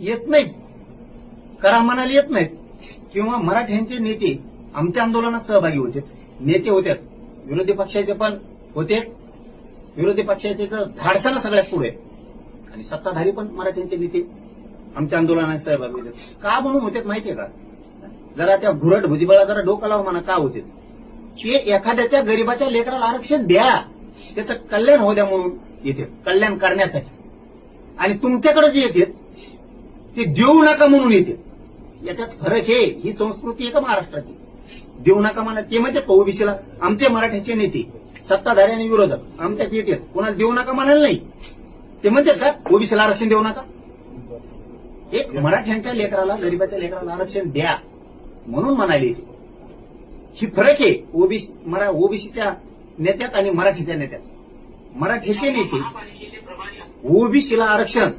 येत नाहीत. करा म्हणाले येत नाहीत. किंवा मराठ्यांचे नेते आमच्या आंदोलनात सहभागी होते. नेते होते. विरोधी पक्षाचे पण होते. विरोधी पक्षाचे तर धाडसानं सगळ्यात पुढे. आणि सत्ताधारी पण मराठ्यांचे नेते आमच्या आंदोलनात सहभागी होते. का म्हणून होते माहितीये का? जरा त्या घुरट भुजबळा जरा डोकं लावा म्हणा का होते ते एखाद्याच्या गरीबाच्या लेकराला आरक्षण द्या. त्याचं कल्याण होऊ द्या म्हणून येते कल्याण करण्यासाठी. आणि तुमच्याकडे जे येते ते देऊ नका म्हणून येते. याच्यात फरक आहे ही संस्कृती आहे का महाराष्ट्राची. देऊ नका म्हणा ते म्हणजे ओबीसीला? आमचे मराठ्याचे नेते सत्ताधारी आणि विरोधक आमच्यात येते. कोणाला देऊ नका म्हणाल नाही. ते म्हणतात का ओबीसीला आरक्षण देऊ नका? एक मराठ्यांच्या लेकराला गरीबाच्या लेकराला आरक्षण द्या. म्हणून म्हणाली येते ही फरक आहे ओबीसी मरा ओबीसीच्या नेत्यात आणि मराठीच्या नेत्यात. मराठीचे नेते ओबीसीला आरक्षण